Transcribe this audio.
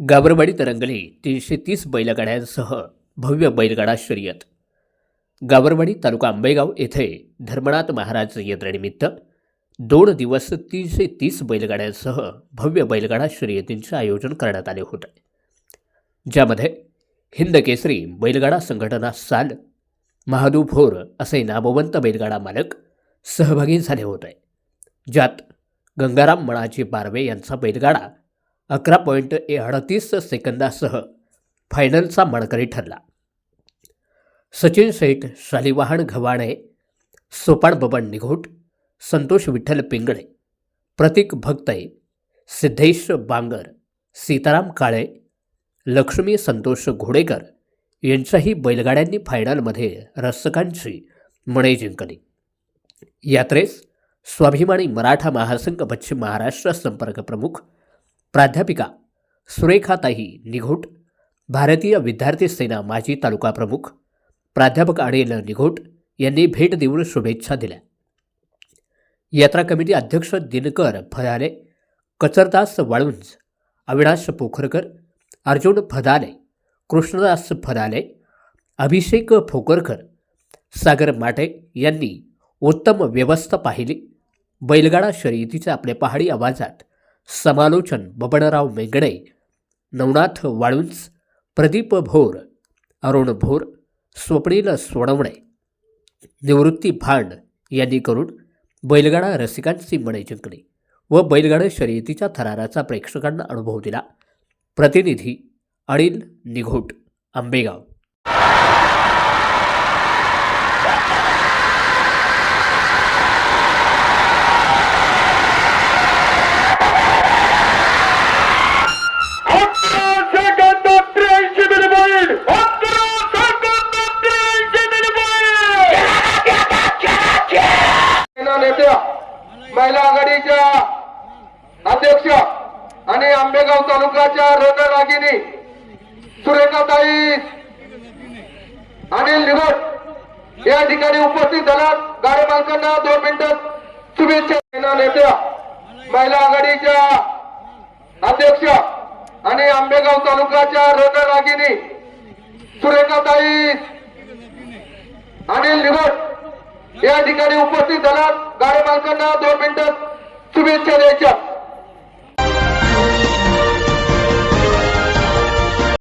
गाबरवाडी तरंगले तीनशे तीस बैलगाड्यांसह भव्य बैलगाडा शर्यत. गाबरवाडी तालुका आंबेगाव येथे धर्मनाथ महाराज यात्रेनिमित्त दोन दिवस तीनशे तीस बैलगाड्यांसह भव्य बैलगाडा शर्यतींचे आयोजन करण्यात आले होते. ज्यामध्ये हिंद केसरी बैलगाडा संघटना साल महादू भोर असे नामवंत बैलगाडा मालक सहभागी झाले होते. ज्यात गंगाराम मणाजी बारवे यांचा बैलगाडा अकरा पॉईंट अडतीस सेकंदासह फायनलचा मानकरी ठरला. सचिन शेठ शालिवाहन घवाणे सोपान बबन निघोट संतोष विठ्ठल पिंगळे प्रतीक भक्तय सिद्धेश बांगर सीताराम काळे लक्ष्मी संतोष घोडेकर यांच्याही बैलगाड्यांनी फायनलमध्ये रसिकांची मणे जिंकली. यात्रेस स्वाभिमानी मराठा महासंघ पश्चिम महाराष्ट्र संपर्क प्रमुख प्राध्यापिका सुरेखाताई निघोट भारतीय विद्यार्थी सेना माजी तालुका प्रमुख प्राध्यापक अनिल निघोट यांनी भेट देऊन शुभेच्छा दिल्या. यात्रा कमिटी अध्यक्ष दिनकर फदाले कचरदास वाळुंज अविनाश पोखरकर अर्जुन फदाले कृष्णदास फदाले अभिषेक फोकरकर सागर माटे यांनी उत्तम व्यवस्था पाहिली. बैलगाडा शर्यतीच्या आपल्या पहाडी आवाजात समालोचन बबनराव मेंगडे नवनाथ वाळुंज प्रदीप भोर अरुण भोर स्वप्नील सोडवणे निवृत्ती भांड यांनी करून बैलगाडा रसिकांची मने जिंकली व बैलगाडा शर्यतीच्या थराराचा प्रेक्षकांना अनुभव दिला. प्रतिनिधी अनिल निघोट आंबेगाव. महिला आघाडीच्या अध्यक्ष आणि आंबेगाव तालुक्याच्या रणरागिनी सुरेखाताई अनिल निघोट या ठिकाणी उपस्थित झाला गाडी मालकांना दोन मिनिटात शुभेच्छा नेत्या महिला आघाडीच्या अध्यक्ष आणि आंबेगाव तालुक्याच्या रणरागिनी सुरेखाताई अनिल निघोट या ठिकाणी उपस्थित झालात. गाडी मालकांना दोन मिनिटात शुभेच्छा द्यायच्या.